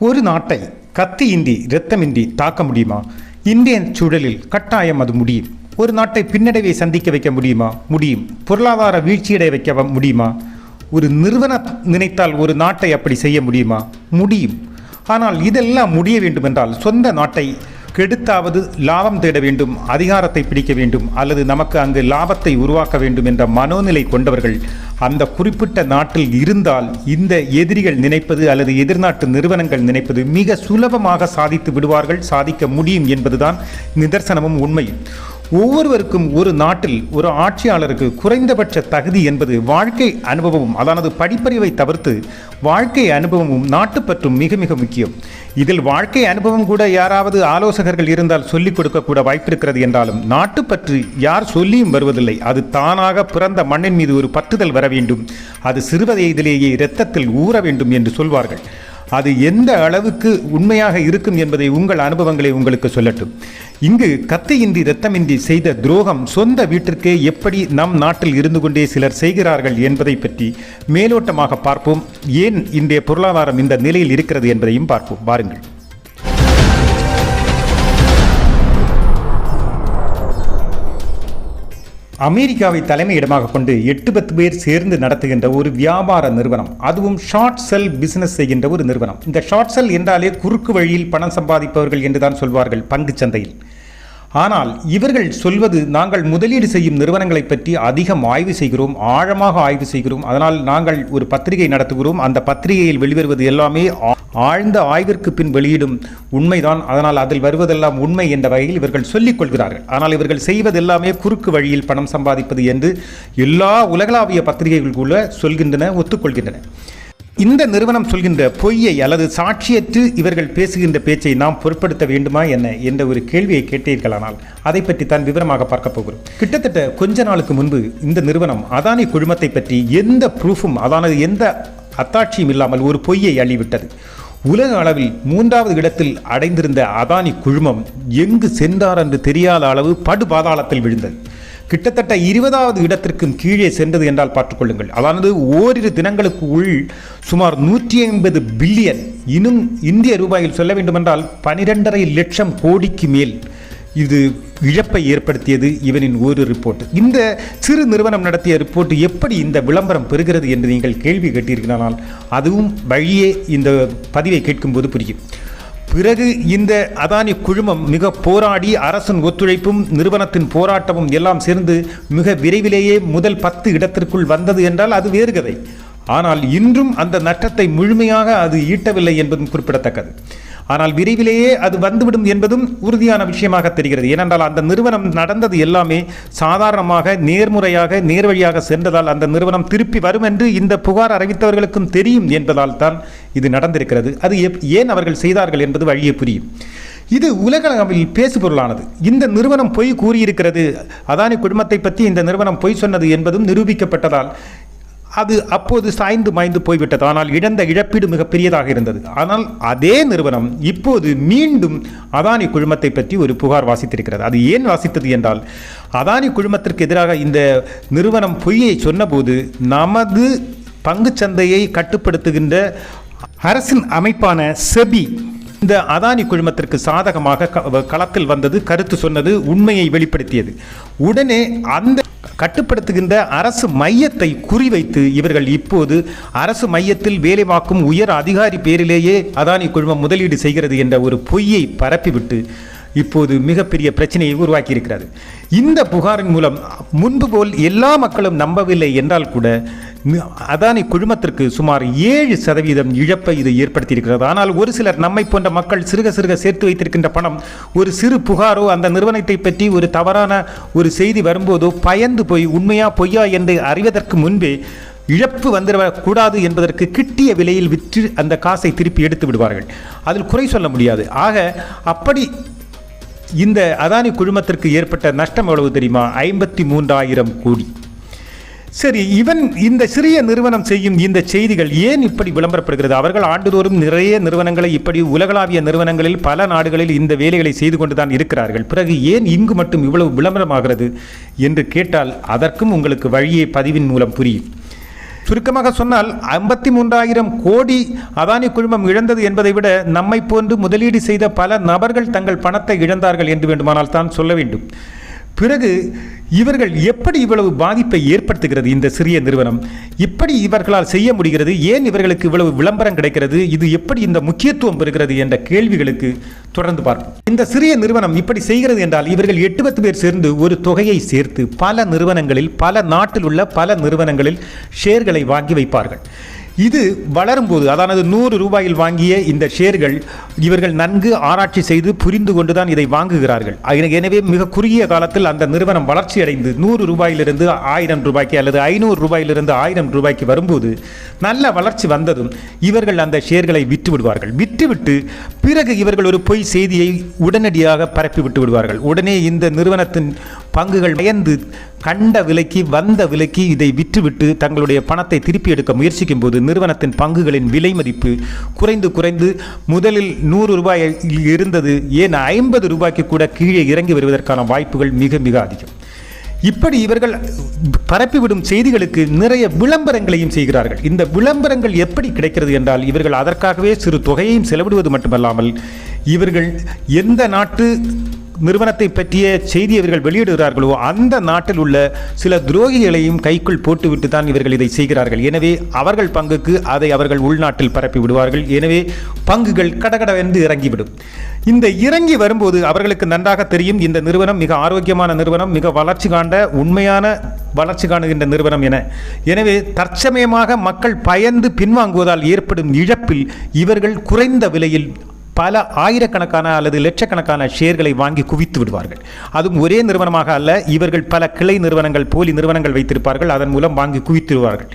ஒரு நாட்டை கத்தியின்றி இரத்தமின்றி தாக்க முடியுமா? இந்தியன் சூழலில் கட்டாயம் அது முடியும். ஒரு நாட்டை பின்னடைவை சந்திக்க வைக்க முடியுமா? முடியும். பொருளாதார வீழ்ச்சியடை வைக்க முடியுமா? ஒரு நிறுவனம் நினைத்தால் ஒரு நாட்டை அப்படி செய்ய முடியுமா? முடியும். ஆனால் இதெல்லாம் முடிய வேண்டுமென்றால் சொந்த நாட்டை கெடுத்தாவது லாபம் தேட வேண்டும் அதிகாரத்தை பிடிக்க வேண்டும் அல்லது நமக்கு அங்கு லாபத்தை உருவாக்க வேண்டும் என்ற மனோநிலை கொண்டவர்கள் அந்த குறிப்பிட்ட நாட்டில் இருந்தால் இந்த எதிரிகள் நினைப்பது அல்லது எதிர்நாட்டு நிறுவனங்கள் நினைப்பது மிக சுலபமாக சாதித்து விடுவார்கள் சாதிக்க முடியும் என்பதுதான் நிதர்சனமும் உண்மையும். ஒவ்வொருவருக்கும் ஒரு நாட்டில் ஒரு ஆட்சியாளருக்கு குறைந்தபட்ச தகுதி என்பது வாழ்க்கை அனுபவமும் அதானது படிப்பறிவை தவிர்த்து வாழ்க்கை அனுபவமும் நாட்டுப்பற்றும் மிக மிக முக்கியம். இதில் வாழ்க்கை அனுபவம் கூட யாராவது ஆலோசகர்கள் இருந்தால் சொல்லிக் கொடுக்கக்கூட வாய்ப்பிருக்கிறது என்றாலும் நாட்டுப்பற்று யார் சொல்லியும் வருவதில்லை. அது தானாக பிறந்த மண்ணின் மீது ஒரு பற்றுதல் வர வேண்டும். அது சிறுவயதிலேயே இரத்தத்தில் ஊற வேண்டும் என்று சொல்வார்கள். அது எந்த அளவுக்கு உண்மையாக இருக்கும் என்பதை உங்கள் அனுபவங்களை உங்களுக்கு சொல்லட்டும். இங்கு கத்தையின்றி இரத்தமின்றி செய்த துரோகம் சொந்த வீட்டிற்கே எப்படி நம் நாட்டில் இருந்து கொண்டே சிலர் செய்கிறார்கள் என்பதை பற்றி மேலோட்டமாக பார்ப்போம். ஏன் இன்றைய பொருளாதாரம் இந்த நிலையில் இருக்கிறது என்பதையும் பார்ப்போம். பாருங்கள். அமெரிக்காவை தலைமையிடமாக கொண்டு எட்டு பத்து பேர் சேர்ந்து நடத்துகின்ற ஒரு வியாபார நிறுவனம். அதுவும் ஷார்ட் செல் பிசினஸ் செய்கின்ற ஒரு நிறுவனம். இந்த ஷார்ட் செல் என்றாலே குறுக்கு வழியில் பணம் சம்பாதிப்பவர்கள் என்றுதான் சொல்வார்கள் பங்கு சந்தையில். ஆனால் இவர்கள் சொல்வது நாங்கள் முதலீடு செய்யும் நிறுவனங்களை பற்றி அதிகம் ஆய்வு செய்கிறோம் ஆழமாக ஆய்வு செய்கிறோம். அதனால் நாங்கள் ஒரு பத்திரிகை நடத்துகிறோம். அந்த பத்திரிகையில் வெளிவருவது எல்லாமே ஆழ்ந்த ஆய்விற்கு பின் வெளியிடும் உண்மைதான். அதனால் அதில் வருவதெல்லாம் உண்மை என்ற வகையில் இவர்கள் சொல்லிக் கொள்கிறார்கள். ஆனால் இவர்கள் செய்வதெல்லாமே குறுக்கு வழியில் பணம் சம்பாதிப்பது என்று எல்லா உலகளாவிய பத்திரிகைகள் கூட சொல்கின்றன ஒத்துக்கொள்கின்றன. இந்த நிறுவனம் சொல்கின்ற பொய்யை அல்லது சாட்சியற்று இவர்கள் பேசுகின்ற பேச்சை நாம் பொருட்படுத்த வேண்டுமா என்ன என்ற ஒரு கேள்வியை கேட்டீர்களானால் அதை பற்றி தான் விவரமாக பார்க்க போகிறோம். கிட்டத்தட்ட கொஞ்ச நாளுக்கு முன்பு இந்த நிறுவனம் அதானி குழுமத்தை பற்றி எந்த ப்ரூஃபும் அதானது எந்த அத்தாட்சியும் இல்லாமல் ஒரு பொய்யை அள்ளிவிட்டது. உலக அளவில் மூன்றாவது இடத்தில் அடைந்திருந்த அதானி குழுமம் எங்கு சென்றார் என்று தெரியாத அளவு படுபாதாளத்தில் விழுந்தது. கிட்டத்தட்ட இருபதாவது இடத்திற்கும் கீழே சென்றது என்றால் பார்த்துக்கொள்ளுங்கள். அதானது ஓரிரு தினங்களுக்கு உள் சுமார் நூற்றி ஐம்பது பில்லியன் இன்னும் இந்திய ரூபாயில் சொல்ல வேண்டுமென்றால் பனிரெண்டரை லட்சம் கோடிக்கு மேல் இது இழப்பை ஏற்படுத்தியது இவனின் ஒரு ரிப்போர்ட். இந்த சிறு நிறுவனம் நடத்திய ரிப்போர்ட் எப்படி இந்த விளம்பரம் பெறுகிறது என்று நீங்கள் கேள்வி கேட்டீர்களானால் அதுவும் வழியே இந்த பதிவை கேட்கும்போது புரியும். பிறகு இந்த அதானி குழுமம் மிக போராடி அரசின் ஒத்துழைப்பும் நிறுவனத்தின் போராட்டமும் எல்லாம் சேர்ந்து மிக விரைவிலேயே முதல் பத்து இடத்திற்குள் வந்தது என்றால் அது வேறு கதை. ஆனால் இன்றும் அந்த நட்டத்தை முழுமையாக அது ஈட்டவில்லை என்பதும் குறிப்பிடத்தக்கது. ஆனால் விரைவிலேயே அது வந்துவிடும் என்பதும் உறுதியான விஷயமாக தெரிகிறது. ஏனென்றால் அந்த நிறுவனம் நடந்தது எல்லாமே சாதாரணமாக நேர்முறையாக நேர்வழியாக சென்றதால் அந்த நிறுவனம் திருப்பி வரும் என்று இந்த புகார் அறிவித்தவர்களுக்கும் தெரியும் என்பதால் தான் இது நடந்திருக்கிறது. அது எப்- ஏன் அவர்கள் செய்தார்கள் என்பது வழியே புரியும். இது உலகளவில் பேசுபொருளானது. இந்த நிறுவனம் பொய் கூறியிருக்கிறது. அதானி குடும்பத்தை பற்றி இந்த நிறுவனம் பொய் சொன்னது என்பதும் நிரூபிக்கப்பட்டதால் அது அப்போது சாய்ந்து மாய்ந்து போய்விட்டது. ஆனால் இழந்த இழப்பீடு மிகப்பெரியதாக இருந்தது. ஆனால் அதே நிறுவனம் இப்போது மீண்டும் அதானி குழுமத்தை பற்றி ஒரு புகார் வாசித்திருக்கிறது. அது ஏன் வாசித்தது என்றால் அதானி குழுமத்திற்கு எதிராக இந்த நிறுவனம் பொய்யை சொன்னபோது நமது பங்குச்சந்தையை கட்டுப்படுத்துகின்ற அரசின் அமைப்பான செபி இந்த அதானி குழுமத்திற்கு சாதகமாக க- களத்தில் வந்தது கருத்து சொன்னது உண்மையை வெளிப்படுத்தியது. உடனே அந்த கட்டுப்படுத்துகின்ற அரசு மையத்தை குறிவைத்து இவர்கள் இப்போது அரசு மையத்தில் வேலை பார்க்கும் உயர் அதிகாரி பேரிலேயே அதானி குழுமம் முதலீடு செய்கிறது என்ற ஒரு பொய்யை பரப்பிவிட்டு இப்போது மிகப்பெரிய பிரச்சனையை உருவாக்கி இருக்கிறது இந்த புகாரின் மூலம் முன்பு போல் எல்லா மக்களும் நம்பவில்லை என்றால் கூட அதானி குழுமத்திற்கு சுமார் ஏழு சதவீதம் இழப்பை இது ஏற்படுத்தியிருக்கிறது. ஆனால் ஒரு சிலர் நம்மை போன்ற மக்கள் சிறுக சிறுக சேர்த்து வைத்திருக்கின்ற பணம் ஒரு சிறு புகாரோ அந்த நிறுவனத்தை பற்றி ஒரு தவறான ஒரு செய்தி வரும்போதோ பயந்து போய் உண்மையா பொய்யா? என்று அறிவதற்கு முன்பே இழப்பு வந்துடக்கூடாது என்பதற்கு கிட்டிய விலையில் விற்று அந்த காசை திருப்பி எடுத்து விடுவார்கள். அதில் குறை சொல்ல முடியாது. ஆக அப்படி இந்த அதானி குழுமத்திற்கு ஏற்பட்ட நஷ்டம் எவ்வளவு தெரியுமா? ஐம்பத்தி மூன்றாயிரம் கோடி. சரி இவன் இந்த சிறிய நிறுவனம் செய்யும் இந்த செய்திகள் ஏன் இப்படி விளம்பரப்படுகிறது? அவர்கள் ஆண்டுதோறும் நிறைய நிறுவனங்களை இப்படி உலகளாவிய நிறுவனங்களில் பல நாடுகளில் இந்த வேலைகளை செய்து கொண்டுதான் இருக்கிறார்கள். பிறகு ஏன் இங்கு மட்டும் இவ்வளவு விளம்பரமாகிறது? என்று கேட்டால் அதற்கும் உங்களுக்கு வழியை பதிவின் மூலம் புரியும். சுருக்கமாக சொன்னால் ஐம்பத்தி மூன்றாயிரம் கோடி அதானி குழுமம் இழந்தது என்பதை விட நம்மை போன்று முதலீடு செய்த பல நபர்கள் தங்கள் பணத்தை இழந்தார்கள் என்று வேண்டுமானால் தான் சொல்ல வேண்டும். பிறகு இவர்கள் எப்படி இவ்வளவு பாதிப்பை ஏற்படுத்துகிறது இந்த சிறிய நிறுவனம்? இப்படி இவர்களால் செய்ய முடிகிறது? ஏன் இவர்களுக்கு இவ்வளவு விளம்பரம் கிடைக்கிறது? இது எப்படி இந்த முக்கியத்துவம் பெறுகிறது என்ற கேள்விகளுக்கு தொடர்ந்து பார்ப்போம். இந்த சிறிய நிறுவனம் இப்படி செய்கிறது என்றால் இவர்கள் எட்டு பத்து பேர் சேர்ந்து ஒரு தொகையை சேர்த்து பல நிறுவனங்களில் பல நாட்டில் உள்ள பல நிறுவனங்களில் ஷேர்களை வாங்கி வைப்பார்கள். இது வளரும்போது அதாவது நூறு ரூபாயில் வாங்கிய இந்த ஷேர்கள் இவர்கள் நன்கு ஆராய்ச்சி செய்து புரிந்து கொண்டுதான் இதை வாங்குகிறார்கள். எனவே மிக குறுகிய காலத்தில் அந்த நிறுவனம் வளர்ச்சி அடைந்து நூறு ரூபாயிலிருந்து ஆயிரம் ரூபாய்க்கு அல்லது ஐநூறு ரூபாயிலிருந்து ஆயிரம் ரூபாய்க்கு வரும்போது நல்ல வளர்ச்சி வந்ததும் இவர்கள் அந்த ஷேர்களை விற்று விடுவார்கள். விற்றுவிட்டு பிறகு இவர்கள் ஒரு பொய் செய்தியை உடனடியாக பரப்பி விட்டு விடுவார்கள். உடனே இந்த நிறுவனத்தின் பங்குகள் பயந்து கண்ட விலைக்கு வந்த விலைக்கு இதை விற்றுவிட்டு தங்களுடைய பணத்தை திருப்பி எடுக்க முயற்சிக்கும் போது நிறுவனத்தின் பங்குகளின் விலை மதிப்பு குறைந்து குறைந்து முதலில் நூறு ரூபாயில் இருந்தது. ஏன்? ஐம்பது ரூபாய்க்கு கூட கீழே இறங்கி வருவதற்கான வாய்ப்புகள் மிக மிக அதிகம். இப்படி இவர்கள் பரப்பிவிடும் செய்திகளுக்கு நிறைய விளம்பரங்களையும் செய்கிறார்கள். இந்த விளம்பரங்கள் எப்படி கிடைக்கிறது என்றால் இவர்கள் அதற்காகவே சிறு தொகையையும் செலவிடுவது மட்டுமல்லாமல் இவர்கள் எந்த நாட்டு நிறுவனத்தை பற்றிய செய்தி இவர்கள் வெளியிடுகிறார்களோ அந்த நாட்டில் உள்ள சில துரோகிகளையும் கைக்குள் போட்டுவிட்டு தான் இவர்கள் இதை செய்கிறார்கள். எனவே அவர்கள் பங்குக்கு அதை அவர்கள் உள்நாட்டில் பரப்பி விடுவார்கள். எனவே பங்குகள் கடகடவென்று இறங்கிவிடும். இந்த இறங்கி வரும்போது அவர்களுக்கு நன்றாக தெரியும் இந்த நிறுவனம் மிக ஆரோக்கியமான நிறுவனம் மிக வளர்ச்சி காண்ட உண்மையான வளர்ச்சி காணுகின்ற நிறுவனம் என. எனவே தற்சமயமாக மக்கள் பயந்து பின்வாங்குவதால் ஏற்படும் இழப்பில் இவர்கள் குறைந்த விலையில் பல ஆயிரக்கணக்கான அல்லது லட்சக்கணக்கான ஷேர்களை வாங்கி குவித்து விடுவார்கள். அதுவும் ஒரே நிறுவனமாக அல்ல இவர்கள் பல கிளை நிறுவனங்கள் போலி நிறுவனங்கள் வைத்திருப்பார்கள் அதன் மூலம் வாங்கி குவித்துவிடுவார்கள்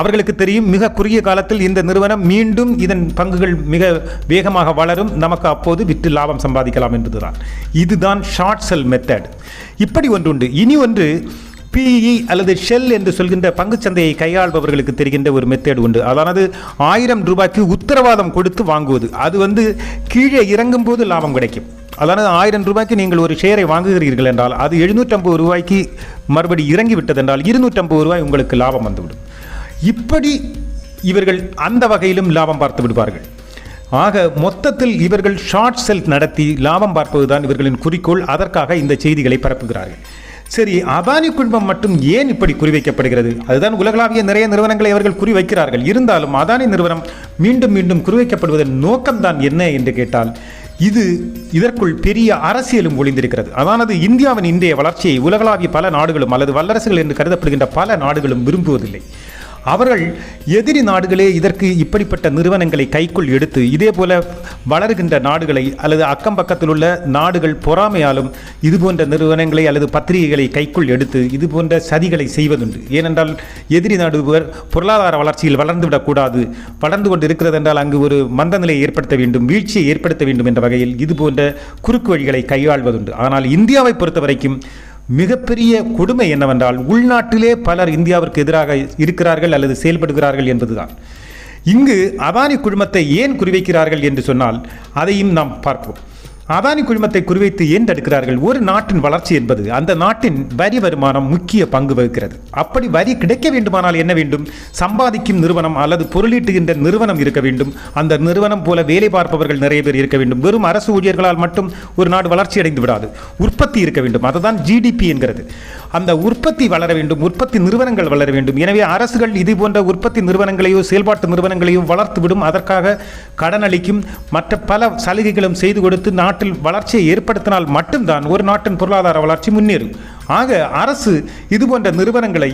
அவர்களுக்கு தெரியும் மிக குறுகிய காலத்தில் இந்த நிறுவனம் மீண்டும் இதன் பங்குகள் மிக வேகமாக வளரும் நமக்கு அப்போது விற்று லாபம் சம்பாதிக்கலாம் என்பதுதான். இதுதான் ஷார்ட் செல் மெத்தட் இப்படி ஒன்று உண்டு. இனி ஒன்று பிஇ அல்லது ஷெல் என்று சொல்கின்ற பங்குச்சந்தையை கையாள்பவர்களுக்கு தெரிகின்ற ஒரு மெத்தேடு உண்டு. அதானது ஆயிரம் ரூபாய்க்கு உத்தரவாதம் கொடுத்து வாங்குவது. அது வந்து கீழே இறங்கும் போது லாபம் கிடைக்கும். அதானது ஆயிரம் ரூபாய்க்கு நீங்கள் ஒரு ஷேரை வாங்குகிறீர்கள் என்றால் அது எழுநூற்றம்பது ரூபாய்க்கு மறுபடி இறங்கி விட்டது என்றால் இருநூற்றம்பது ரூபாய் உங்களுக்கு லாபம் வந்துவிடும். இப்படி இவர்கள் அந்த வகையிலும் லாபம் பார்த்து விடுவார்கள். ஆக மொத்தத்தில் இவர்கள் ஷார்ட் செல் நடத்தி லாபம் பார்ப்பதுதான் இவர்களின் குறிக்கோள். அதற்காக இந்த செய்திகளை பரப்புகிறார்கள். சரி அதானி குழுமம் மட்டும் ஏன் இப்படி குறிவைக்கப்படுகிறது? அதுதான் உலகளாவிய நிறைய நிறுவனங்களை அவர்கள் குறிவைக்கிறார்கள். இருந்தாலும் அதானி நிறுவனம் மீண்டும் மீண்டும் குறிவைக்கப்படுவதன் நோக்கம்தான் என்ன என்று கேட்டால் இது இதற்குள் பெரிய அரசியலும் ஒளிந்திருக்கிறது. அதானது இந்தியாவின் இன்றைய வளர்ச்சியை உலகளாவிய பல நாடுகளும் அல்லது வல்லரசுகள் என்று கருதப்படுகின்ற பல நாடுகளும் விரும்புவதில்லை. அவர்கள் எதிரி நாடுகளே இதற்கு இப்படிப்பட்ட நிறுவனங்களை கைக்குள் எடுத்து இதே போல வளர்கின்ற நாடுகளை அல்லது அக்கம் பக்கத்தில் உள்ள நாடுகள் பொறாமையாலும் இது போன்ற நிறுவனங்களை அல்லது பத்திரிகைகளை கைக்குள் எடுத்து இது போன்ற சதிகளை செய்வதுண்டு. ஏனென்றால் எதிரி நாடுவர் பொருளாதார வளர்ச்சியில் வளர்ந்து விடக்கூடாது வளர்ந்து கொண்டு இருக்கிறது என்றால் அங்கு ஒரு மந்த நிலையை ஏற்படுத்த வேண்டும் வீழ்ச்சியை ஏற்படுத்த வேண்டும் என்ற வகையில் இது போன்ற குறுக்கு வழிகளை கையாள்வதுண்டு. ஆனால் இந்தியாவை பொறுத்த வரைக்கும் மிகப்பெரிய கொடுமை என்னவென்றால் உள்நாட்டிலே பலர் இந்தியாவிற்கு எதிராக இருக்கிறார்கள் அல்லது செயல்படுகிறார்கள் என்பதுதான். இங்கு அபானி குழுமத்தை ஏன் குறிவைக்கிறார்கள் என்று சொன்னால் அதையும் நாம் பார்ப்போம். அதானி குழுமத்தை குறிவைத்து ஏன் தடுக்கிறார்கள்? ஒரு நாட்டின் வளர்ச்சி என்பது அந்த நாட்டின் வரி வருமானம் முக்கிய பங்கு வகிக்கிறது. அப்படி வரி கிடைக்க வேண்டுமானால் என்ன வேண்டும்? சம்பாதிக்கும் நிறுவனம் அல்லது பொருளீட்டுகின்ற நிறுவனம் இருக்க வேண்டும். அந்த நிறுவனம் போல வேலை பார்ப்பவர்கள் நிறைய பேர் இருக்க வேண்டும். வெறும் அரசு ஊழியர்களால் மட்டும் ஒரு நாடு வளர்ச்சி அடைந்து விடாது உற்பத்தி இருக்க வேண்டும். அதுதான் ஜிடிபி என்கிறது. அந்த உற்பத்தி வளர வேண்டும் உற்பத்தி நிறுவனங்கள் வளர வேண்டும். எனவே அரசுகள் இது போன்ற உற்பத்தி நிறுவனங்களையோ செயல்பாட்டு நிறுவனங்களையோ வளர்த்துவிடும் அதற்காக கடன் அளிக்கும் மற்ற பல சலுகைகளும் செய்து கொடுத்து நாட்டில் வளர்ச்சியை ஏற்படுத்தினால் மட்டும்தான் ஒரு நாட்டின் பொருளாதார வளர்ச்சி முன்னேறும். ஆக அரசு இது போன்ற நிறுவனங்களை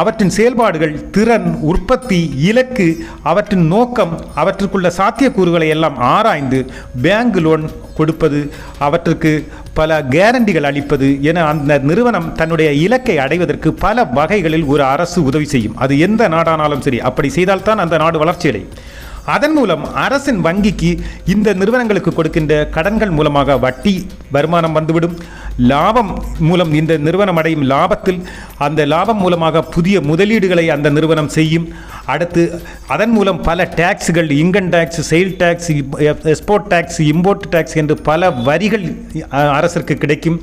அவற்றின் செயல்பாடுகள் திறன் உற்பத்தி இலக்கு அவற்றின் நோக்கம் அவற்றுக்குள்ள சாத்தியக்கூறுகளை எல்லாம் ஆராய்ந்து பேங்க் லோன் கொடுப்பது அவற்றுக்கு பல கேரண்டிகள் அளிப்பது என அந்த நிறுவனம் தன்னுடைய இலக்கை அடைவதற்கு பல வகைகளில் ஒரு அரசு உதவி செய்யும். அது எந்த நாடானாலும் சரி அப்படி செய்தால்தான் அந்த நாடு வளர்ச்சி அடையும் அதன் மூலம் அரசின் வங்கிக்கு இந்த நிறுவனங்களுக்கு கொடுக்கின்ற கடன்கள் மூலமாக வட்டி வருமானம் வந்துவிடும். லாபம் மூலம் இந்த நிறுவனம் அடையும் லாபத்தில் அந்த லாபம் மூலமாக புதிய முதலீடுகளை அந்த நிறுவனம் செய்யும். அடுத்து அதன் மூலம் பல டேக்ஸுகள் income tax sale tax export tax import tax என்று பல வரிகள் அரசிற்கு கிடைக்கும்.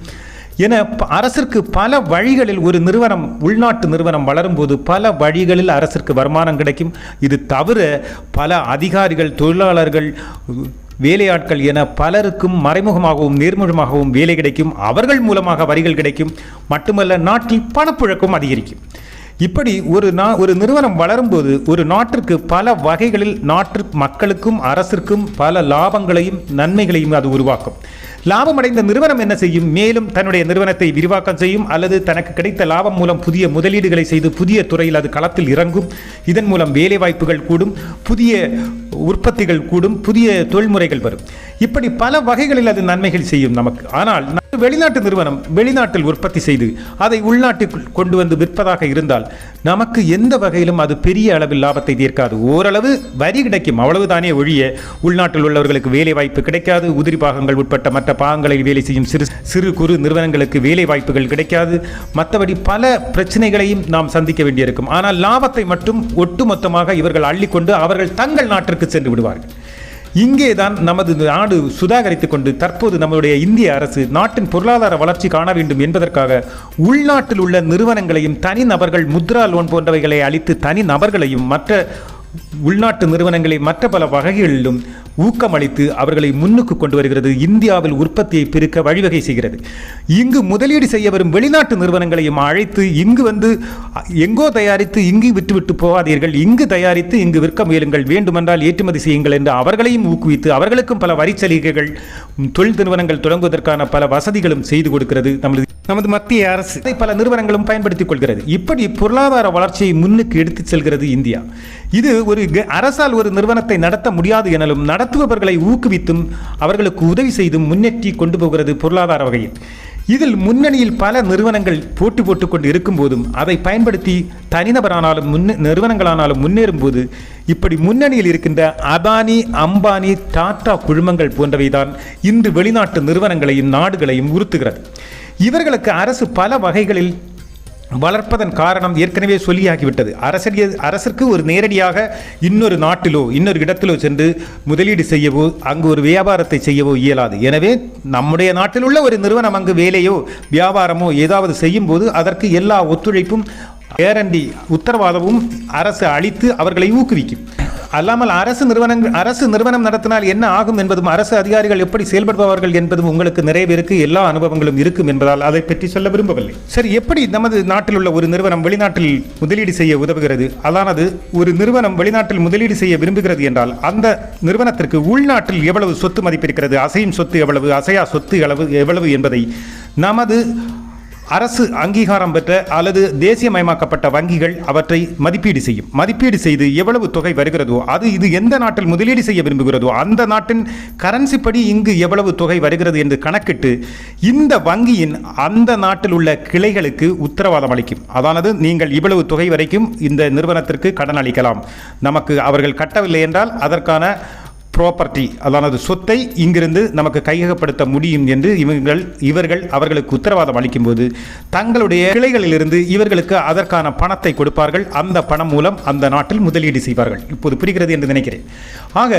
என அரசிற்கு பல வழிகளில் ஒரு நிறுவனம் உள்நாட்டு நிறுவனம் வளரும்போது பல வழிகளில் அரசிற்கு வருமானம் கிடைக்கும். இது தவிர பல அதிகாரிகள் தொழிலாளர்கள் வேலையாட்கள் என பலருக்கும் மறைமுகமாகவும் நேர்முகமாகவும் வேலை கிடைக்கும். அவர்கள் மூலமாக வரிகள் கிடைக்கும். மட்டுமல்ல நாட்டில் பணப்புழக்கம் அதிகரிக்கும். இப்படி ஒரு நா ஒரு நிறுவனம் வளரும்போது ஒரு நாட்டிற்கு பல வகைகளில் நாட்டு மக்களுக்கும் அரசிற்கும் பல லாபங்களையும் நன்மைகளையும் அது உருவாக்கும். லாபமடைந்த நிறுவனம் என்ன செய்யும்? மேலும் தன்னுடைய நிறுவனத்தை விரிவாக்கம் செய்யும் அல்லது தனக்கு கிடைத்த லாபம் மூலம் புதிய முதலீடுகளை செய்து புதிய துறையில் அது களத்தில் இறங்கும். இதன் மூலம் வேலைவாய்ப்புகள் கூடும் புதிய உற்பத்திகள் கூடும் புதிய தொழில்முறைகள் வரும். இப்படி பல வகைகளில் அது நன்மைகள் செய்யும் நமக்கு. ஆனால் வெளிநாட்டு நிறுவனம் வெளிநாட்டில் உற்பத்தி செய்து அதை உள்நாட்டுக்குள் கொண்டு வந்து விற்பதாக இருந்தால் நமக்கு எந்த வகையிலும் அது பெரிய அளவில் லாபத்தை தீர்க்காது. ஓரளவு வரி கிடைக்கும். அவ்வளவுதானே ஒழிய உள்நாட்டில் உள்ளவர்களுக்கு வேலை வாய்ப்பு கிடைக்காது. உதிரி பாகங்கள் உட்பட்ட மற்ற பாகங்களில் வேலை செய்யும் சிறு சிறு குறு நிறுவனங்களுக்கு வேலை வாய்ப்புகள் கிடைக்காது. மற்றபடி பல பிரச்சனைகளையும் நாம் சந்திக்க வேண்டியிருக்கும். ஆனால் லாபத்தை மட்டும் ஒட்டுமொத்தமாக இவர்கள் அள்ளிக்கொண்டு அவர்கள் தங்கள் நாட்டிற்கு சென்று விடுவார்கள். இங்கே தான் நமது நாடு சுதாகரித்துக் கொண்டு தற்போது நம்முடைய இந்திய அரசு நாட்டின் பொருளாதார வளர்ச்சி காண வேண்டும் என்பதற்காக உள்நாட்டில் உள்ள நிறுவனங்களையும் தனி நபர்கள் முத்ரா லோன் போன்றவைகளை அளித்து தனி நபர்களையும் மற்ற உள்நாட்டு நிறுவனங்களை மற்ற பல வகைகளிலும் ஊக்கமளித்து அவர்களை முன்னுக்கு கொண்டு வருகிறது. இந்தியாவில் உற்பத்தியை பெருக்க வழிவகை செய்கிறது. இங்கு முதலீடு செய்ய வரும் வெளிநாட்டு நிறுவனங்களையும் அழைத்து இங்கு வந்து எங்கோ தயாரித்து இங்கு விட்டுவிட்டு போகாதீர்கள். இங்கு தயாரித்து இங்கு விற்க முயலுங்கள். வேண்டுமென்றால் ஏற்றுமதி செய்யுங்கள் என்று அவர்களையும் ஊக்குவித்து அவர்களுக்கும் பல வரி சலுகைகள் தொழில் நிறுவனங்கள் தொடங்குவதற்கான பல வசதிகளும் செய்து கொடுக்கிறது நமது நமது மத்திய அரசு. இதை பல நிறுவனங்களும் பயன்படுத்திக் கொள்கிறது. இப்படி பொருளாதார வளர்ச்சியை முன்னுக்கு எடுத்துச் செல்கிறது இந்தியா. இது ஒரு அரசால் ஒரு நிறுவனத்தை நடத்த முடியாது எனலும் நடத்துபவர்களை ஊக்குவித்தும் அவர்களுக்கு உதவி செய்தும் முன்னேற்றி கொண்டு போகிறது பொருளாதார வகையில். இதில் முன்னணியில் பல நிறுவனங்கள் போட்டி போட்டுக்கொண்டு இருக்கும் போதும் அதை பயன்படுத்தி தனிநபரானாலும் முன்னே நிறுவனங்களானாலும் முன்னேறும் போது இப்படி முன்னணியில் இருக்கின்ற அதானி அம்பானி டாடா குழுமங்கள் போன்றவைதான் இன்று வெளிநாட்டு நிறுவனங்களையும் நாடுகளையும் உறுத்துகிறது. இவர்களுக்கு அரசு பல வகைகளில் வளர்ப்பதன் காரணம் ஏற்கனவே சொல்லியாகிவிட்டது. அரசிய அரசிற்கு ஒரு நேரடியாக இன்னொரு நாட்டிலோ இன்னொரு இடத்திலோ சென்று முதலீடு செய்யவோ அங்கு ஒரு வியாபாரத்தை செய்யவோ இயலாது. எனவே நம்முடைய நாட்டில் உள்ள ஒரு நிறுவனம் அங்கு வேலையோ வியாபாரமோ ஏதாவது செய்யும்போது அதற்கு எல்லா ஒத்துழைப்பும் கேரண்டி உத்தரவாதமும் அரசு அளித்து அவர்களை ஊக்குவிக்கும். அல்லாமல் அரசு நிறுவனங்கள் அரசு நிறுவனம் நடத்தினால் என்ன ஆகும் என்பதும் அரசு அதிகாரிகள் எப்படி செயல்படுபவர்கள் என்பதும் உங்களுக்கு நிறைவேற்கு எல்லா அனுபவங்களும் இருக்கும் என்பதால் அதை பற்றி சொல்ல விரும்பவில்லை. சரி எப்படி நமது நாட்டில் உள்ள ஒரு நிறுவனம் வெளிநாட்டில் முதலீடு செய்ய உதவுகிறது? அதானது ஒரு நிறுவனம் வெளிநாட்டில் முதலீடு செய்ய விரும்புகிறது என்றால் அந்த நிறுவனத்திற்கு உள்நாட்டில் எவ்வளவு சொத்து மதிப்பு இருக்கிறது அசையும் சொத்து எவ்வளவு? அசையா சொத்து எவ்வளவு எவ்வளவு என்பதை நமது அரசு அங்கீகாரம் பெற்ற அல்லது தேசியமயமாக்கப்பட்ட வங்கிகள் அவற்றை மதிப்பீடு செய்யும். மதிப்பீடு செய்து எவ்வளவு தொகை வருகிறதோ அது இது எந்த நாட்டில் முதலீடு செய்ய விரும்புகிறதோ அந்த நாட்டின் கரன்சி படி இங்கு எவ்வளவு தொகை வருகிறது என்று கணக்கிட்டு இந்த வங்கியின் அந்த நாட்டில் உள்ள கிளைகளுக்கு உத்தரவாதம் அளிக்கும். அதானது நீங்கள் இவ்வளவு தொகை வரைக்கும் இந்த நிறுவனத்திற்கு கடன் அளிக்கலாம். நமக்கு அவர்கள் கட்டவில்லை என்றால் அதற்கான ப்ராப்பர்ட்டி அதானது சொத்தை இங்கிருந்து நமக்கு கையகப்படுத்த முடியும் என்று இவங்கள் இவர்கள் அவர்களுக்கு உத்தரவாதம் அளிக்கும்போது தங்களுடைய கிளைகளிலிருந்து இவர்களுக்கு அதற்கான பணத்தை கொடுப்பார்கள். அந்த பணம் மூலம் அந்த நாட்டில் முதலீடு செய்வார்கள். இப்போது புரிகிறது என்று நினைக்கிறேன். ஆக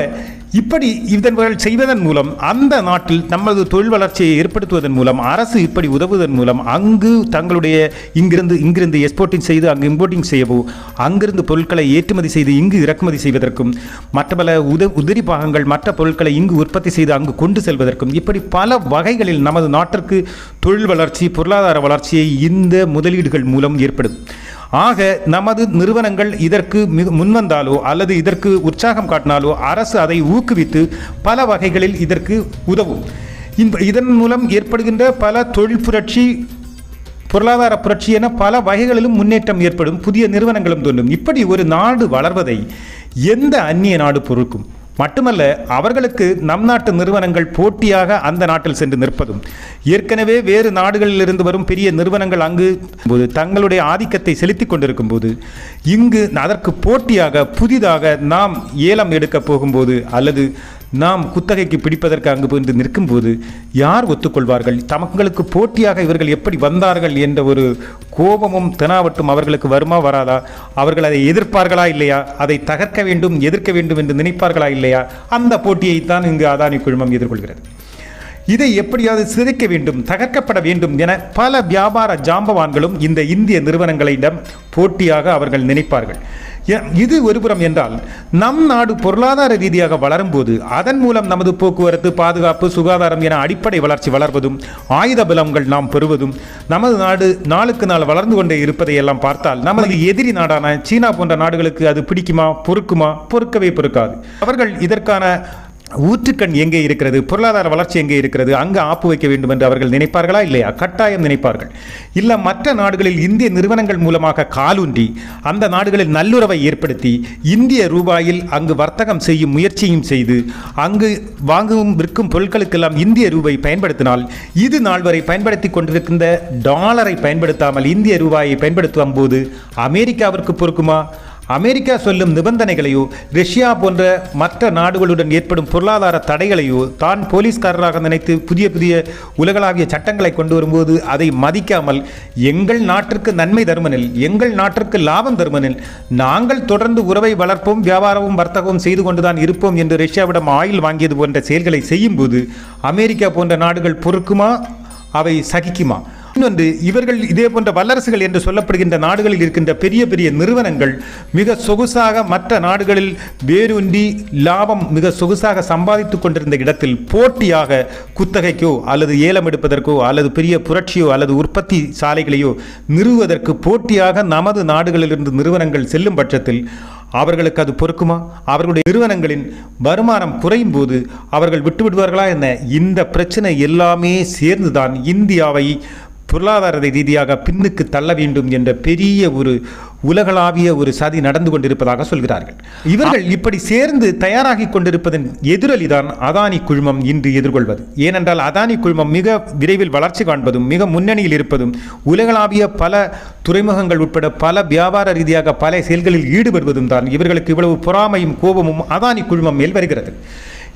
இப்படி இதன்கள் செய்வதன் மூலம் அந்த நாட்டில் நமது தொழில் வளர்ச்சியை ஏற்படுத்துவதன் மூலம் அரசு இப்படி உதவுவதன் மூலம் அங்கு தங்களுடைய இங்கிருந்து இங்கிருந்து எக்ஸ்போர்ட்டிங் செய்து அங்கு இம்போர்ட்டிங் செய்யவோ அங்கிருந்து பொருட்களை ஏற்றுமதி செய்து இங்கு இறக்குமதி செய்வதற்கும் மற்ற பல உத உதிரிப்பாக பாகங்கள் மற்ற பொருட்களை இங்கு உற்பத்தி செய்து அங்கு கொண்டு செல்வதற்கும் இப்படி பல வகைகளில் நமது நாட்டிற்கு தொழில் வளர்ச்சி பொருளாதார வளர்ச்சியை இந்த முதலீடுகள் மூலம் ஏற்படும். ஆக நமது நிறுவனங்கள் இதற்கு மிக முன்வந்தாலோ அல்லது இதற்கு உற்சாகம் காட்டினாலோ அரசு அதை ஊக்குவித்து பல வகைகளில் இதற்கு உதவும். இந்த இதன் மூலம் ஏற்படுகின்ற பல தொழில் புரட்சி பொருளாதார புரட்சி என பல வகைகளிலும் முன்னேற்றம் ஏற்படும். புதிய நிறுவனங்களும் தோன்றும். இப்படி ஒரு நாடு வளர்வதை எந்த அந்நிய நாடு பொறுக்கும் மட்டுமல்ல அவர்களுக்கு நம் நாட்டு நிறுவனங்கள் போட்டியாக அந்த நாட்டில் சென்று நிற்பதும். ஏற்கனவே வேறு நாடுகளில் இருந்து வரும் பெரிய நிறுவனங்கள் அங்கு போது தங்களுடைய ஆதிக்கத்தை செலுத்திக் கொண்டிருக்கும் போது இங்கு அதற்கு போட்டியாக புதிதாக நாம் ஏலம் எடுக்கப் போகும்போது அல்லது நாம் குத்தகைக்கு பிடிப்பதற்கு அங்கு போன்று நிற்கும்போது யார் ஒத்துக்கொள்வார்கள்? தமங்களுக்கு போட்டியாக இவர்கள் எப்படி வந்தார்கள் என்ற ஒரு கோபமும் தெனாவட்டும் அவர்களுக்கு வருமா வராதா? அவர்கள் அதை எதிர்ப்பார்களா இல்லையா? அதை தகர்க்க வேண்டும் எதிர்க்க வேண்டும் என்று நினைப்பார்களா இல்லையா? அந்த போட்டியைத்தான் இங்கு அதானி குழுமம் எதிர்கொள்கிறது. இதை எப்படியாவது சிதைக்க வேண்டும் தகர்க்கப்பட வேண்டும் என பல வியாபார ஜாம்பவான்களும் இந்த இந்திய நிறுவனங்களிடம் போட்டியாக அவர்கள் நினைப்பார்கள். இது ஒருபுறம் என்றால் நம் நாடு பொருளாதார ரீதியாக வளரும்போது அதன் மூலம் நமது போக்குவரத்து பாதுகாப்பு சுகாதாரம் என அடிப்படை வளர்ச்சி வளர்வதும் ஆயுத பலங்கள் நாம் பெறுவதும் நமது நாடு நாளுக்கு நாள் வளர்ந்து கொண்டே இருப்பதை எல்லாம் பார்த்தால் நமது எதிரி நாடான சீனா போன்ற நாடுகளுக்கு அது பிடிக்குமா பொறுக்குமா பொறுக்கவே பொறுக்காது. அவர்கள் இதற்கான ஊற்றுக்கண் எங்கே இருக்கிறது? பொருளாதார வளர்ச்சி எங்கே இருக்கிறது? அங்கு ஆப்பு வைக்க வேண்டும் என்று அவர்கள் நினைப்பார்களா இல்லையா? கட்டாயம் நினைப்பார்கள். இல்லை மற்ற நாடுகளில் இந்திய நிறுவனங்கள் மூலமாக காலூன்றி அந்த நாடுகளில் நல்லுறவை ஏற்படுத்தி இந்திய ரூபாயில் அங்கு வர்த்தகம் செய்யும் முயற்சியும் செய்து அங்கு வாங்கவும் விற்கும் பொருட்களுக்கெல்லாம் இந்திய ரூபாய் பயன்படுத்தினால் இது நாள் வரை பயன்படுத்தி கொண்டிருக்கின்ற டாலரை பயன்படுத்தாமல் இந்திய ரூபாயை பயன்படுத்தும் போது அமெரிக்காவிற்கு பொறுக்குமா? அமெரிக்கா சொல்லும் நிபந்தனைகளையோ ரஷ்யா போன்ற மற்ற நாடுகளுடன் ஏற்படும் பொருளாதார தடைகளையோ தான் போலீஸ்காரராக நினைத்து புதிய புதிய உலகளாவிய சட்டங்களை கொண்டு வரும்போது அதை மதிக்காமல் எங்கள் நாட்டிற்கு நன்மை தருமனில் எங்கள் நாட்டிற்கு லாபம் தருமனில் நாங்கள் தொடர்ந்து உறவை வளர்ப்போம் வியாபாரமும் வர்த்தகமும் செய்து கொண்டுதான் இருப்போம் என்று ரஷ்யாவிடம் ஆயில் வாங்கியது போன்ற செயல்களை செய்யும்போது அமெரிக்கா போன்ற நாடுகள் பொறுக்குமா? அவை சகிக்குமா? இன்னொன்று இவர்கள் இதே போன்ற வல்லரசுகள் என்று சொல்லப்படுகின்ற நாடுகளில் இருக்கின்ற பெரிய பெரிய நிறுவனங்கள் மிக சொகுசாக மற்ற நாடுகளில் வேரூன்றி லாபம் மிக சொகுசாக சம்பாதித்துக் கொண்டிருந்த இடத்தில் போட்டியாக குத்தகைக்கோ அல்லது ஏலம் எடுப்பதற்கோ அல்லது பெரிய புரட்சியோ அல்லது உற்பத்தி சாலைகளையோ நிறுவுவதற்கு போட்டியாக நமது நாடுகளிலிருந்து நிறுவனங்கள் செல்லும் பட்சத்தில் அவர்களுக்கு அது பொறுக்குமா? அவர்களுடைய நிறுவனங்களின் வருமானம் குறையும் போது அவர்கள் விட்டுவிடுவார்களா என்ன இந்த பிரச்சனை எல்லாமே சேர்ந்துதான் இந்தியாவை பொருளாதார ரீதியாக பின்னுக்கு தள்ள வேண்டும் என்ற பெரிய ஒரு உலகளாவிய ஒரு சதி நடந்து கொண்டிருப்பதாக சொல்கிறார்கள். இவர்கள் இப்படி சேர்ந்து தயாராகி கொண்டிருப்பதன் எதிரொலிதான் அதானி குழுமம் இன்று எதிர்கொள்வது. ஏனென்றால் அதானி குழுமம் மிக விரைவில் வளர்ச்சி காண்பதும் மிக முன்னணியில் இருப்பதும் உலகளாவிய பல துறைமுகங்கள் உட்பட பல வியாபார ரீதியாக பல செயல்களில் ஈடுபடுவதும் தான் இவர்களுக்கு இவ்வளவு பொறாமையும் கோபமும் அதானி குழுமம் மேல் வருகிறது.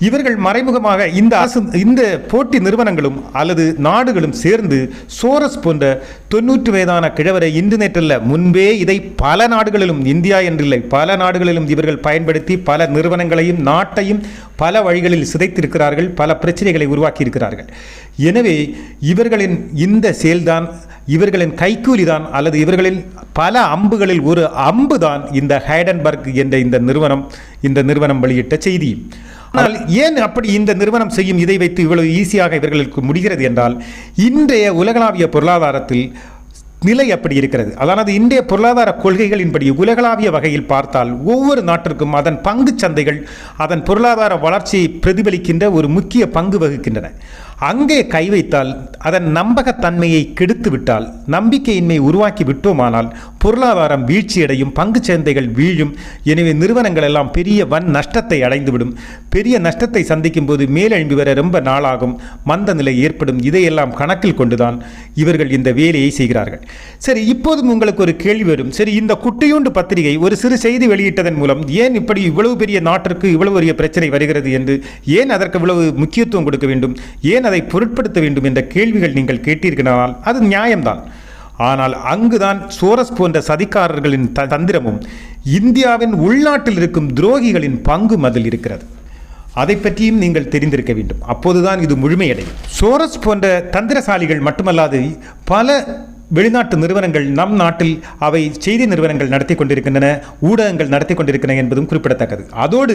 இவர்கள் மறைமுகமாக இந்த அரசு இந்த போட்டி நிறுவனங்களும் அல்லது நாடுகளும் சேர்ந்து சோரஸ் போன்ற தொன்னூற்று வயதான கிழவரை இன்று நேற்றல்ல முன்பே இதை பல நாடுகளிலும் இந்தியா என்றில்லை பல நாடுகளிலும் இவர்கள் பயன்படுத்தி பல நிறுவனங்களையும் நாட்டையும் பல வழிகளில் சிதைத்திருக்கிறார்கள் பல பிரச்சனைகளை உருவாக்கியிருக்கிறார்கள். எனவே இவர்களின் இந்த செயல்தான் இவர்களின் கைக்கூலிதான் அல்லது இவர்களின் பல அம்புகளில் ஒரு அம்பு தான் இந்த ஹைடன்பர்க் என்ற இந்த நிறுவனம் இந்த நிறுவனம் வெளியிட்ட செய்தி. ஆனால் ஏன் அப்படி இந்த நிறுவனம் செய்யும் இதை வைத்து இவ்வளவு ஈஸியாக இவர்களுக்கு முடிகிறது என்றால் இன்றைய உலகளாவிய பொருளாதாரத்தில் நிலை அப்படி இருக்கிறது. அதாவது இந்திய பொருளாதார கொள்கைகளின்படி உலகளாவிய வகையில் பார்த்தால் ஒவ்வொரு நாட்டிற்கும் அதன் பங்கு சந்தைகள் அதன் பொருளாதார வளர்ச்சியை பிரதிபலிக்கின்ற ஒரு முக்கிய பங்கு வகிக்கின்றன. அங்கே கை வைத்தால் அதன் நம்பகத்தன்மையை கெடுத்து விட்டால் நம்பிக்கையின்மை உருவாக்கி விட்டோமானால் பொருளாதாரம் வீழ்ச்சியடையும் பங்கு சந்தைகள் வீழும். எனவே நிறுவனங்கள் எல்லாம் பெரிய வன் நஷ்டத்தை அடைந்துவிடும். பெரிய நஷ்டத்தை சந்திக்கும் போது மேலெழும்பி வர ரொம்ப நாளாகும். மந்த நிலை ஏற்படும். இதையெல்லாம் கணக்கில் கொண்டுதான் இவர்கள் இந்த வேலையை செய்கிறார்கள். சரி இப்போதும் உங்களுக்கு ஒரு கேள்வி வரும். சரி இந்த குட்டியூண்டு பத்திரிகை ஒரு சிறு செய்தி வெளியிட்டதன் மூலம் ஏன் இப்படி இவ்வளவு பெரிய நாட்டிற்கு இவ்வளவு பெரிய பிரச்சனை வருகிறது என்று ஏன் அதற்கு இவ்வளவு முக்கியத்துவம் கொடுக்க வேண்டும்? ஏன் அதை பொருட்படுத்த வேண்டும் என்ற கேள்விகள் நீங்கள் கேட்டீர்களானால் அது நியாயம்தான். ஆனால் அங்குதான் சோரஸ் போன்ற சதிக்காரர்களின் த- தந்திரமும் இந்தியாவின் உள்நாட்டில் இருக்கும் துரோகிகளின் பங்கும் அதில் இருக்கிறது. அதை பற்றியும் நீங்கள் தெரிந்திருக்க வேண்டும். அப்போதுதான் இது முழுமையடையும். சோரஸ் போன்ற தந்திரசாலிகள் மட்டுமல்லாது பல வெளிநாட்டு நிறுவனங்கள் நம் நாட்டில் அவை செய்தி நிறுவனங்கள் நடத்தி கொண்டிருக்கின்றன ஊடகங்கள் நடத்தி கொண்டிருக்கின்றன என்பதும் குறிப்பிடத்தக்கது. அதோடு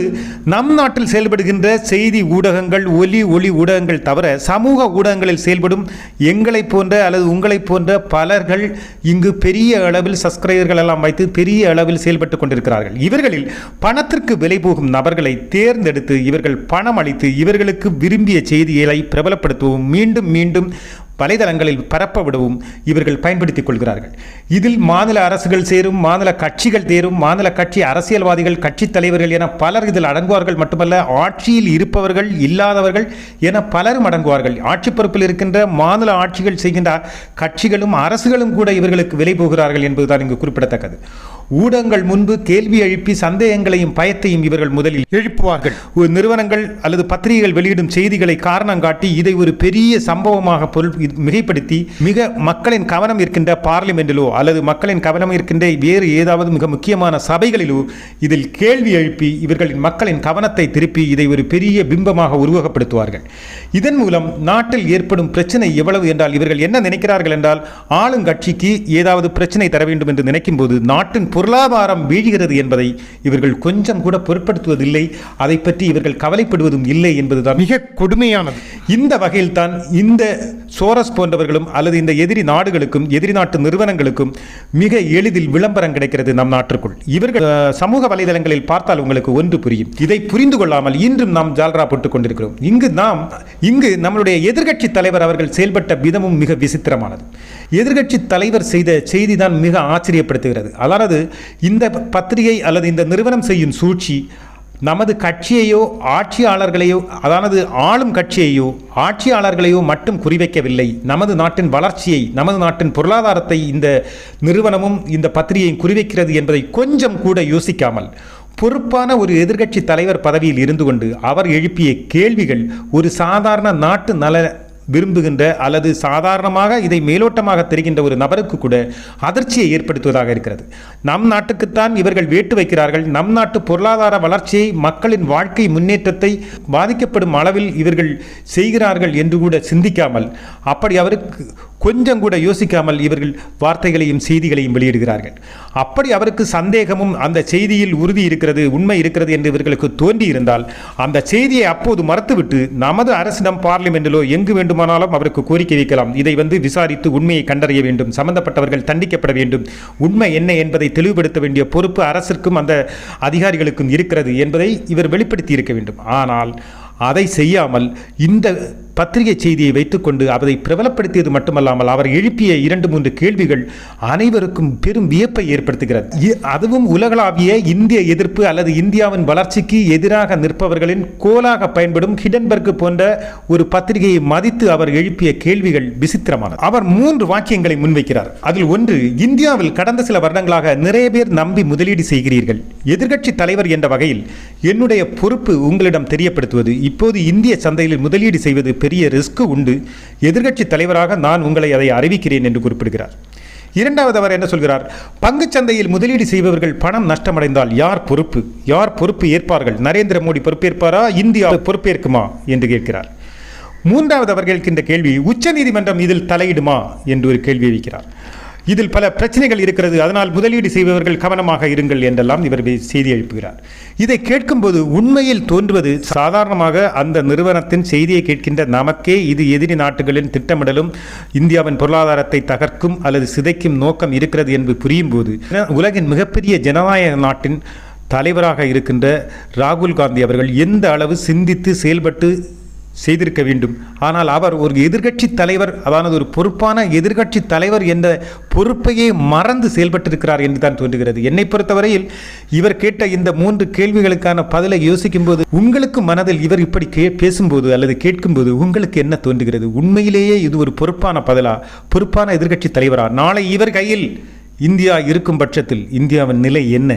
நம் நாட்டில் செயல்படுகின்ற செய்தி ஊடகங்கள் ஒலி ஒளி ஊடகங்கள் தவிர சமூக ஊடகங்களில் செயல்படும் எங்களைப் போன்ற அல்லது உங்களைப் போன்ற பலர்கள் இங்கு பெரிய அளவில் சப்ஸ்கிரைபர்கள் எல்லாம் வைத்து பெரிய அளவில் செயல்பட்டு கொண்டிருக்கிறார்கள். இவர்களில் பணத்திற்கு விலை போகும் நபர்களை தேர்ந்தெடுத்து இவர்கள் பணம் அளித்து இவர்களுக்கு விரும்பிய செய்திகளை பிரபலப்படுத்தவும் மீண்டும் மீண்டும் வலைதளங்களில் பரப்ப விடவும் இவர்கள் பயன்படுத்திக் கொள்கிறார்கள். இதில் மாநில அரசுகள் சேரும் மாநில கட்சிகள் தேரும் மாநில கட்சி அரசியல்வாதிகள் கட்சித் தலைவர்கள் என பலர் இதில் அடங்குவார்கள். மட்டுமல்ல ஆட்சியில் இருப்பவர்கள் இல்லாதவர்கள் என பலரும் அடங்குவார்கள். ஆட்சி பொறுப்பில் இருக்கின்ற மாநில ஆட்சிகள் செய்கின்ற கட்சிகளும் அரசுகளும் கூட இவர்களுக்கு விலை போகிறார்கள் என்பதுதான் இங்கு குறிப்பிடத்தக்கது. ஊடகங்கள் முன்பு கேள்வி எழுப்பி சந்தேகங்களையும் பயத்தையும் இவர்கள் முதலில் எழுப்புவார்கள். ஒரு நிறுவனங்கள் அல்லது பத்திரிகைகள் வெளியிடும் செய்திகளை காரணம் காட்டி இதை ஒரு பெரிய சம்பவமாக பொருள் இது மிகைப்படுத்தி மிக மக்களின் கவனம் இருக்கின்ற பார்லிமெண்டிலோ அல்லது மக்களின் கவனம் இருக்கின்ற வேறு ஏதாவது மிக முக்கியமான சபைகளிலோ இதில் கேள்வி எழுப்பி இவர்களின் மக்களின் கவனத்தை திருப்பி இதை ஒரு பெரிய பிம்பமாக உருவகப்படுத்துவார்கள். இதன் மூலம் நாட்டில் ஏற்படும் பிரச்சனை எவ்வளவு என்றால் இவர்கள் என்ன நினைக்கிறார்கள் என்றால் ஆளுங்கட்சிக்கு ஏதாவது பிரச்சனை தர வேண்டும் என்று நினைக்கும் போது நாட்டின் பொருளாதாரம் வீழ்கிறது என்பதை இவர்கள் கொஞ்சம் கூட பொருட்படுத்துவதில்லை. அதை பற்றி இவர்கள் கவலைப்படுவதும் இல்லை என்பதுதான். மிக கொடுமையானது. இந்த வகையில் தான் இந்த சோரஸ் போன்றவர்களும் அல்லது இந்த எதிரி நாடுகளுக்கும் எதிரி நாட்டு நிறுவனங்களுக்கும் மிக எளிதில் விளம்பரம் கிடைக்கிறது நம் நாட்டிற்குள். இவர்கள் சமூக வலைதளங்களில் பார்த்தால் உங்களுக்கு ஒன்று புரியும். இதை புரிந்து கொள்ளாமல் இன்றும் நாம் ஜால்ரா போட்டுக் கொண்டிருக்கிறோம். இங்கு நாம் இங்கு நம்மளுடைய எதிர்க்கட்சி தலைவர் அவர்கள் செயல்பட்ட விதமும் மிக விசித்திரமானது. எதிர்க்கட்சி தலைவர் செய்த செய்தி தான் மிக ஆச்சரியப்படுத்துகிறது. அதாவது இந்த பத்திரிகை அல்லது இந்த நிறுவனம் செய்யும் சூழ்ச்சி நமது கட்சியையோ ஆட்சியாளர்களையோ அதாவது ஆளும் கட்சியையோ ஆட்சியாளர்களையோ மட்டும் குறிவைக்கவில்லை. நமது நாட்டின் வளர்ச்சியை நமது நாட்டின் பொருளாதாரத்தை இந்த நிறுவனமும் இந்த பத்திரிகையும் குறிவைக்கிறது என்பதை கொஞ்சம் கூட யோசிக்காமல் பொறுப்பான ஒரு எதிர்க்கட்சி தலைவர் பதவியில் இருந்து கொண்டு அவர் எழுப்பிய கேள்விகள் ஒரு சாதாரண நாட்டு நல விரும்புகின்ற அல்லது சாதாரணமாக இதை மேலோட்டமாக தெரிகின்ற ஒரு நபருக்கு கூட அதிர்ச்சியை ஏற்படுத்துவதாக இருக்கிறது. நம் நாட்டுக்குத்தான் இவர்கள் வேட்டு வைக்கிறார்கள். நம் நாட்டு பொருளாதார வளர்ச்சியை மக்களின் வாழ்க்கை முன்னேற்றத்தை பாதிக்கப்படும் அளவில் இவர்கள் செய்கிறார்கள் என்று கூட சிந்திக்காமல் அப்படி அவருக்கு கொஞ்சம் கூட யோசிக்காமல் இவர்கள் வார்த்தைகளையும் செய்திகளையும் வெளியிடுகிறார்கள். அப்படி அவருக்கு சந்தேகமும் அந்த செய்தியில் உறுதி இருக்கிறது உண்மை இருக்கிறது என்று இவர்களுக்கு தோன்றியிருந்தால் அந்த செய்தியை அப்போது மறுத்துவிட்டு நமது அரசிடம் பார்லிமெண்டிலோ எங்கு வேண்டுமானாலும் அவருக்கு கோரிக்கை வைக்கலாம். இதை வந்து விசாரித்து உண்மையை கண்டறிய வேண்டும். சம்பந்தப்பட்டவர்கள் தண்டிக்கப்பட வேண்டும். உண்மை என்ன என்பதை தெளிவுபடுத்த வேண்டிய பொறுப்பு அரசிற்கும் அந்த அதிகாரிகளுக்கும் இருக்கிறது என்பதை இவர் வெளிப்படுத்தி இருக்க வேண்டும். ஆனால் அதை செய்யாமல் இந்த பத்திரிகை செய்தியை வைத்துக்கொண்டு அதை பிரபலப்படுத்தியது மட்டுமல்லாமல் அவர் எழுப்பிய இரண்டு மூன்று கேள்விகள் அனைவருக்கும் பெரும் வியப்பை ஏற்படுத்துகிறது. இ- அதுவும் உலகளாவிய இந்திய எதிர்ப்பு அல்லது இந்தியாவின் வளர்ச்சிக்கு எதிராக நிற்பவர்களின் கோலாக பயன்படும் ஹிடன்பர்க் போன்ற ஒரு பத்திரிகையை மதித்து அவர் எழுப்பிய கேள்விகள் விசித்திரமானது. அவர் மூன்று வாக்கியங்களை முன்வைக்கிறார். அதில் ஒன்று இந்தியாவில் கடந்த சில வருடங்களாக நிறைய பேர் நம்பி முதலீடு செய்கிறீர்கள். எதிர்கட்சி தலைவர் என்ற வகையில் என்னுடைய பொறுப்பு உங்களிடம் தெரியப்படுத்துவது இப்போது இந்திய சந்தையில் முதலீடு செய்வது பெரிய ரிஸ்க் உண்டு. எதிர்க்கட்சி தலைவராக நான் உங்களை அதை அறிவிக்கிறேன் என்று குறிப்பிடுகிறார். இரண்டாவது அவர் என்ன சொல்கிறார்? பங்குச் சந்தையில் முதலீடு செய்பவர்கள் பணம் நஷ்டமடைந்தால் யார் பொறுப்பு? யார் பொறுப்பு ஏற்பார்கள்? நரேந்திர மோடி பொறுப்பேற்பாரா? இந்தியா பொறுப்பேற்குமா? என்று கேட்கிறார். மூன்றாவது அவர் கேட்கின்ற கேள்வி உச்சநீதிமன்றம் இதில் தலையிடுமா? என்று ஒரு கேள்வி வைக்கிறார் இதில் பல பிரச்சனைகள் இருக்கிறது. அதனால் முதலீடு செய்பவர்கள் கவனமாக இருங்கள் என்றெல்லாம் இவர் செய்தி எழுப்புகிறார். இதை கேட்கும்போது உண்மையில் தோன்றுவது சாதாரணமாக அந்த நிறுவனத்தின் செய்தியை கேட்கின்ற நமக்கே இது எதிரி நாட்டுகளின் திட்டமிடலும் இந்தியாவின் பொருளாதாரத்தை தகர்க்கும் அல்லது சிதைக்கும் நோக்கம் இருக்கிறது என்று புரியும் போது உலகின் மிகப்பெரிய ஜனநாயக நாட்டின் தலைவராக இருக்கின்ற ராகுல் காந்தி அவர்கள் எந்த அளவு சிந்தித்து செயல்பட்டு செய்திருக்க வேண்டும். ஆனால் அவர் ஒரு எதிர்க்கட்சி தலைவர் அதாவது ஒரு பொறுப்பான எதிர்கட்சி தலைவர் என்ற பொறுப்பையே மறந்து செயல்பட்டிருக்கிறார் என்று தான் தோன்றுகிறது. என்னை பொறுத்தவரையில் இவர் கேட்ட இந்த மூன்று கேள்விகளுக்கான பதிலை யோசிக்கும்போது உங்களுக்கு மனதில் இவர் இப்படி கே பேசும்போது அல்லது கேட்கும்போது உங்களுக்கு என்ன தோன்றுகிறது? உண்மையிலேயே இது ஒரு பொறுப்பான பதிலா? பொறுப்பான எதிர்கட்சி தலைவரா? நாளை இவர் கையில் இந்தியா இருக்கும் பட்சத்தில் இந்தியாவின் நிலை என்ன?